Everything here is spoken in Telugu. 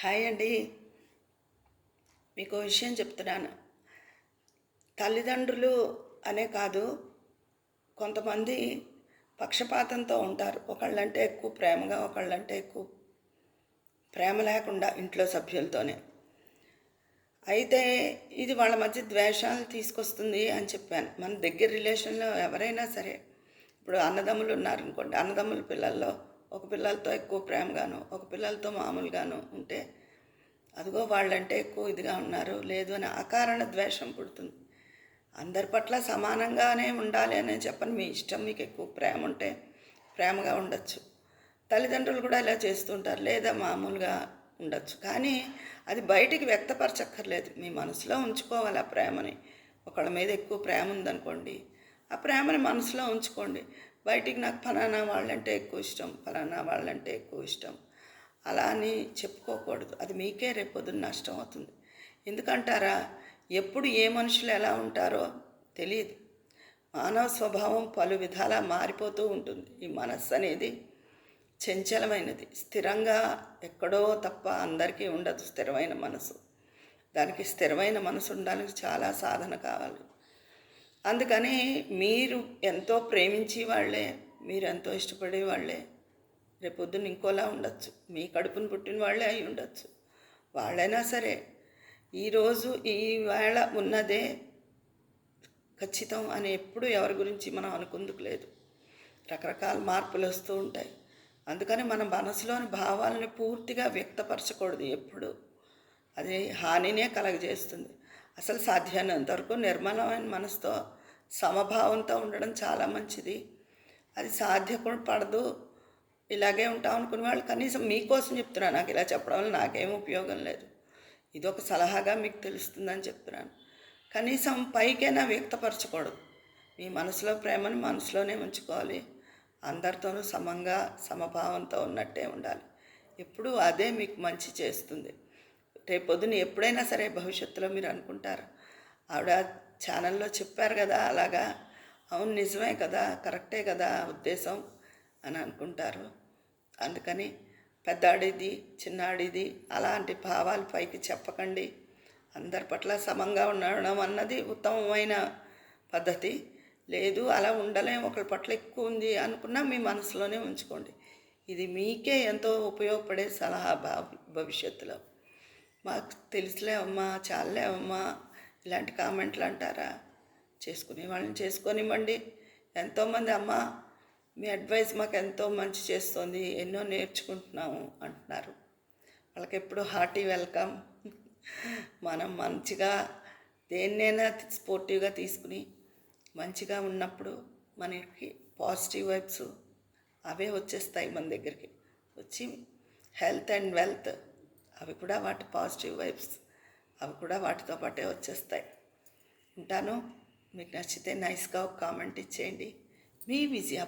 హాయ్ అండి. మీకు విషయం చెప్తున్నాను. తల్లిదండ్రులు అనే కాదు కొంతమంది పక్షపాతంతో ఉంటారు. ఒకళ్ళంటే ఎక్కువ ప్రేమగా ఒకళ్ళంటే ఎక్కువ ప్రేమ లేకుండా ఇంట్లో సభ్యులతోనే. అయితే ఇది వాళ్ళ మధ్య ద్వేషాలు తీసుకొస్తుంది అని చెప్పాను. మన దగ్గర రిలేషన్లో ఎవరైనా సరే ఇప్పుడు అన్నదమ్ములు ఉన్నారనుకోండి అన్నదమ్ముల పిల్లల్లో ఒక పిల్లలతో ఎక్కువ ప్రేమగాను ఒక పిల్లలతో మామూలుగాను ఉంటే అదిగో వాళ్ళంటే ఎక్కువ ఇదిగా ఉన్నారు. లేదు అని అకారణ ద్వేషం పుడుతుంది. అందరి పట్ల సమానంగానే ఉండాలి అని చెప్పని మీ ఇష్టం మీకు ఎక్కువ ప్రేమ ఉంటే ప్రేమగా ఉండొచ్చు. తల్లిదండ్రులు కూడా ఇలా చేస్తుంటారు లేదా మామూలుగా ఉండొచ్చు. కానీ అది బయటికి వ్యక్తపరచక్కర్లేదు. మీ మనసులో ఉంచుకోవాలి ఆ ప్రేమని. ఒకళ్ళ మీద ఎక్కువ ప్రేమ ఉందనుకోండి ఆ ప్రేమని మనసులో ఉంచుకోండి. బయటికి నాకు ఫలానా వాళ్ళంటే ఎక్కువ ఇష్టం ఫలానా వాళ్ళంటే ఎక్కువ ఇష్టం. అలా అని చెప్పుకోకూడదు. అది మీకే రేపు నష్టం అవుతుంది. ఎందుకంటారా? ఎప్పుడు ఏ మనుషులు ఎలా ఉంటారో తెలియదు మానవ స్వభావం పలు విధాలా మారిపోతూ ఉంటుంది. ఈ మనస్సు అనేది చంచలమైనది. స్థిరంగా ఎక్కడో తప్ప అందరికీ ఉండదు స్థిరమైన మనసు. దానికి స్థిరమైన మనసు ఉండడానికి చాలా సాధన కావాలి. అందుకని మీరు ఎంతో ప్రేమించి వాళ్ళే మీరు ఎంతో ఇష్టపడే వాళ్ళే. రేపొద్దున ఇంకోలా ఉండొచ్చు. మీ కడుపును పుట్టిన వాళ్ళే అయి ఉండొచ్చు. వాళ్ళైనా సరే ఈరోజు ఈవేళ ఉన్నదే ఖచ్చితం అని ఎప్పుడు ఎవరి గురించి మనం అనుకుందుకు లేదు. రకరకాల మార్పులు వస్తూ ఉంటాయి. అందుకని మన మనసులోని భావాలని పూర్తిగా వ్యక్తపరచకూడదు ఎప్పుడు. అది హానినే కలగజేస్తుంది. అసలు సాధ్యమైనంతవరకు నిర్మలమైన మనసుతో సమభావంతో ఉండడం చాలా మంచిది. అది సాధ్యపడదు పడదు. ఇలాగే ఉంటాం అనుకునే వాళ్ళు కనీసం మీకోసం చెప్తున్నాను. నాకు ఇలా చెప్పడం వల్ల నాకేం ఉపయోగం లేదు. ఇది ఒక సలహాగా మీకు తెలుస్తుందని చెప్తున్నాను. కనీసం పైకైనా వ్యక్తపరచకూడదు. మీ మనసులో ప్రేమను మనసులోనే ఉంచుకోవాలి. అందరితోనూ సమంగా సమభావంతో ఉన్నట్టే ఉండాలి. ఎప్పుడు అదే మీకు మంచి చేస్తుంది. రేపొద్దున ఎప్పుడైనా సరే భవిష్యత్తులో మీరు అనుకుంటారు. ఆవిడ ఛానల్లో చెప్పారు కదా అలాగా. అవును నిజమే కదా కరెక్టే కదా ఉద్దేశం అని అనుకుంటారు. అందుకని పెద్దాడిది చిన్నాడిది అలాంటి భావాలు పైకి చెప్పకండి. అందరి పట్ల సమంగా ఉండడం అన్నది ఉత్తమమైన పద్ధతి. లేదు అలా ఉండలేం ఒకరి పట్ల ఎక్కువ ఉంది అనుకున్నా మీ మనసులోనే ఉంచుకోండి. ఇది మీకే ఎంతో ఉపయోగపడే సలహా భవిష్యత్తులో. మాకు తెలుసులేవమ్మా చాలేవమ్మా ఇలాంటి కామెంట్లు అంటారా? చేసుకునే వాళ్ళని చేసుకొనివ్వండి. ఎంతోమంది అమ్మ మీ అడ్వైస్ మాకు ఎంతో మంచి చేస్తుంది ఎన్నో నేర్చుకుంటున్నాము అంటున్నారు. వాళ్ళకి ఎప్పుడు హార్టీ వెల్కమ్. మనం మంచిగా దేన్నైనా స్పోర్టివ్గా తీసుకుని మంచిగా ఉన్నప్పుడు మనకి పాజిటివ్ వైబ్స్ అవే వచ్చేస్తాయి మన దగ్గరికి. వచ్చి హెల్త్ అండ్ వెల్త్ అవి కూడా వాటి పాజిటివ్ వైబ్స్. అవి కూడా వాటితో పాటే వచ్చేస్తాయి. ఉంటాను? మీకు నచ్చితే నైస్గా ఒక కామెంట్ ఇచ్చేయండి. మీ విజయ